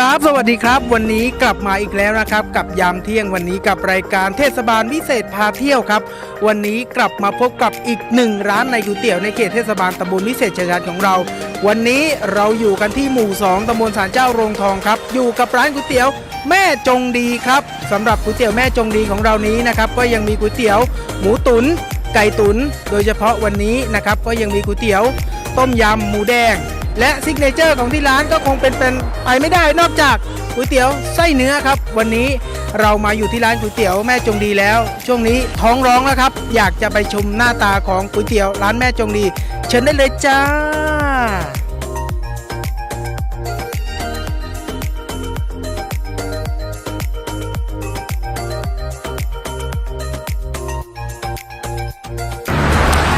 ครับ สวัสดีครับ วันนี้กลับมาอีกแล้วนะครับ กับยามเที่ยงวันนี้กับรายการเทศบาลวิเศษพาเที่ยวครับ วันนี้กลับมาพบกับอีกหนึ่งร้านในก๋วยเตี๋ยวในเขตเทศบาลตำบลวิเศษชัยชาญของเรา วันนี้เราอยู่กันที่หมู่ 2ตำบลสารเจ้าโรงทองครับ อยู่กับร้านก๋วยเตี๋ยวแม่จงดีครับสำหรับก๋วยเตี๋ยวแม่จงดีของเรานี้นะครับ ก็ยังมีก๋วยเตี๋ยวหมูตุ๋นไก่ตุ๋นโดยเฉพาะวันนี้นะครับก็ยังมีก๋วยเตี๋ยว ต้มยำหมูแดง และซิกเนเจอร์ของที่ร้านก็คงเป็นเป็นไปไม่ได้นอกจากก๋วยเตี๋ยวไส้เนื้อครับ วันนี้เรามาอยู่ที่ร้านก๋วยเตี๋ยวแม่จงดีแล้ว ช่วงนี้ท้องร้องแล้วครับ อยากจะไปชมหน้าตาของก๋วยเตี๋ยวร้านแม่จงดี เชิญได้เลยจ้า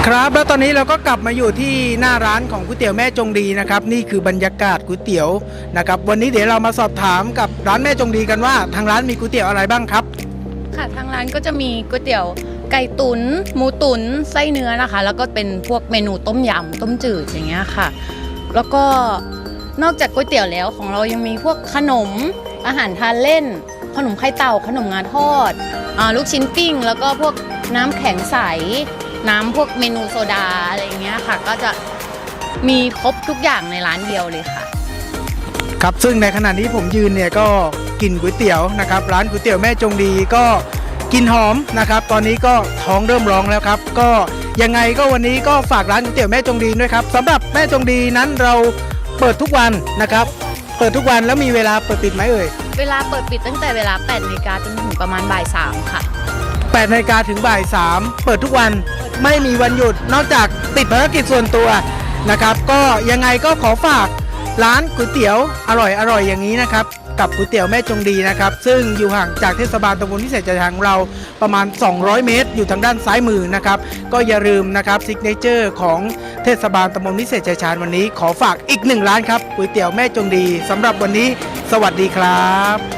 ครับแล้วตอนนี้เราก็กลับมาอยู่ที่หน้าร้านของก๋วยเตี๋ยวแม่จงดีนะครับ นี่คือบรรยากาศก๋วยเตี๋ยวนะครับ วันนี้เดี๋ยวเรามาสอบถามกับร้านแม่จงดีกันว่า ทางร้านมีก๋วยเตี๋ยวอะไรบ้างครับ ค่ะทางร้านก็จะมีก๋วยเตี๋ยวไก่ตุน๋นหมูตุน๋นไส้เนื้อนะคะ แล้วก็เป็นพวกเมนูต้มยำต้มจืดอย่างเงี้ยค่ะ แล้วก็นอกจากก๋วยเตี๋ยวแล้วของเรายังมีพวกขนมอาหารทานเล่น ขนมไข่เต่าขนมงาทอดอลูกชิ้นปิ้ง แล้วก็พวกน้ำแข็งใส น้ำพวกเมนูโซดาอะไรอย่างเงี้ยค่ะ ก็จะมีครบทุกอย่างในร้านเดียวเลยค่ะ ครับซึ่งในขณะนี้ผมยืนเนี่ยก็กินก๋วยเตี๋ยวนะครับ ร้านก๋วยเตี๋ยวแม่จงดีก็กลินหอมนะครับ ตอนนี้ก็ท้องเริ่มร้องแล้วครับ ก็ยังไงก็วันนี้ก็ฝากร้านก๋วยเตี๋ยวแม่จงดีด้วยครับสำหรับแม่จงดีนั้นเราเปิดทุกวันนะครับ เปิดทุกวันแล้วมีเวลาเปิดปิดไหมเอ่ย เวลาเปิดปิดตั้งแต่เวลา8นาฬิกาจนถึงประมาณบ่ายสามค่ะ 8นาฬิกาถึงบ่าย3เปิดทุกวันไม่มีวันหยุดนอกจากติดภารกิจส่วนตัวนะครับ ก็ยังไงก็ขอฝากร้านก๋วยเตี๋ยวอร่อยอร่อยอย่างนี้นะครับ กับก๋วยเตี๋ยวแม่จงดีนะครับ ซึ่งอยู่ห่างจากเทศบาลตำบลพิเศษจังหวัดของเราประมาณ 200 เมตร อยู่ทางด้านซ้ายมือนะครับ ก็อย่าลืมนะครับซิกเนเจอร์ของเทศบาลตำบลพิเศษชัยชาญวันนี้ ขอฝากอีกหนึ่งร้านครับก๋วยเตี๋ยวแม่จงดีสำหรับวันนี้ สวัสดีครับ